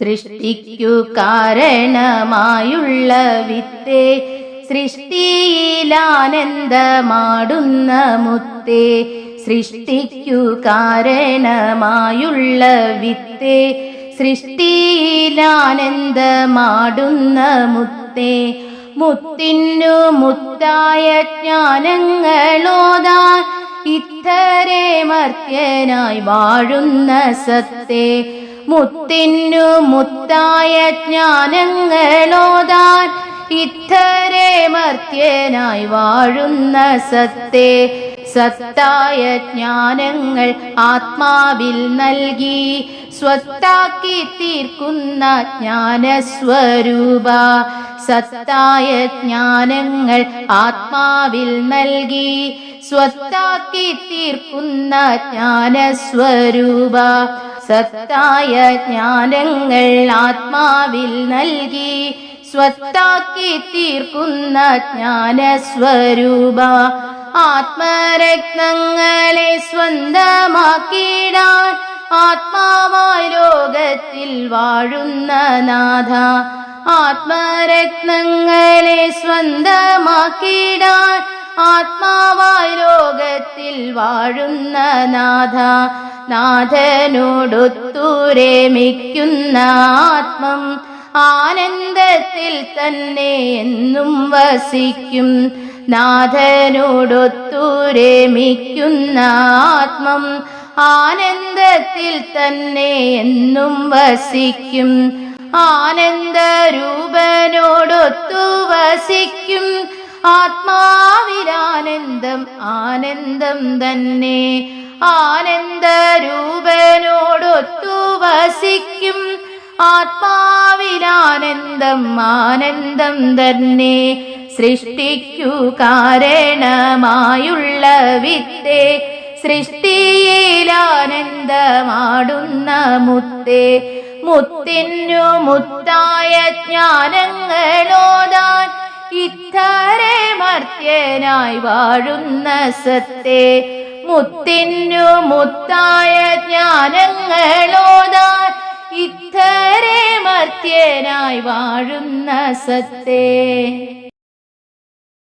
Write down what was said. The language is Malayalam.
സൃഷ്ടിക്കു കാരണമായുള്ള വിത്തേ സൃഷ്ടിയിലാനന്ദമാടുന്ന മുത്തേ സൃഷ്ടിക്കു കാരണമായുള്ള വിത്തേ സൃഷ്ടിയിലാനന്ദമാടുന്ന മുത്തേ മുത്തിനു മുത്തായ ജ്ഞാനങ്ങളോതാൻ ഇത്തരെ മർത്യനായി വാഴുന്ന സത്തേ മുത്തിനു മുത്തായ ജ്ഞാനങ്ങളോതാൻ ഇത്തരെ മർത്യനായി വാഴുന്ന സത്തേ സത്തായ ജ്ഞാനങ്ങൾ ആത്മാവിൽ നൽകി സ്വത്താക്കി തീർക്കുന്ന ജ്ഞാനസ്വരൂപ സത്തായ ജ്ഞാനങ്ങൾ ആത്മാവിൽ നൽകി സ്വത്താക്കി തീർക്കുന്ന ജ്ഞാനസ്വരൂപ. സത്തായ ജ്ഞാനങ്ങൾ ആത്മാവിൽ നൽകി സ്വത്താക്കി തീർക്കുന്ന ജ്ഞാനസ്വരൂപ. ആത്മരത്നങ്ങളെ സ്വന്തമാക്കിയിടാൻ ആത്മാവാരോഗത്തിൽ വാഴുന്ന നാഥ. ആത്മരത്നങ്ങളെ സ്വന്തമാക്കിയിടാൻ വാഴുന്ന നാഥ നാഥനോടൊത്തുരമിക്കുന്ന ആത്മം ആനന്ദത്തിൽ തന്നെ എന്നും വസിക്കും. നാഥനോടൊത്തുരമിക്കുന്ന ആത്മം ആനന്ദത്തിൽ തന്നെ എന്നും വസിക്കും. ആനന്ദരൂപനോടൊത്തു വസിക്കും. ആത്മാവിലാനന്ദം ആനന്ദം തന്നെ. ആനന്ദരൂപനോടൊത്തു വസിക്കും ആത്മാവിലാനന്ദം ആനന്ദം തന്നെ. സൃഷ്ടിക്കു കാരണമായുള്ള വിത്തേ സൃഷ്ടിയിലാനന്ദമാടുന്ന മുത്തേ. മുത്തിനു മുത്തായ ജ്ഞാനങ്ങളോതാൻ ഇത്തരെ മർത്യനായി വാഴുന്ന സത്തെ മുത്തിനു മുത്തായ ജ്ഞാനങ്ങളോതാൻ ഇത്തരെ മർത്യനായി വാഴുന്ന സത്തേ.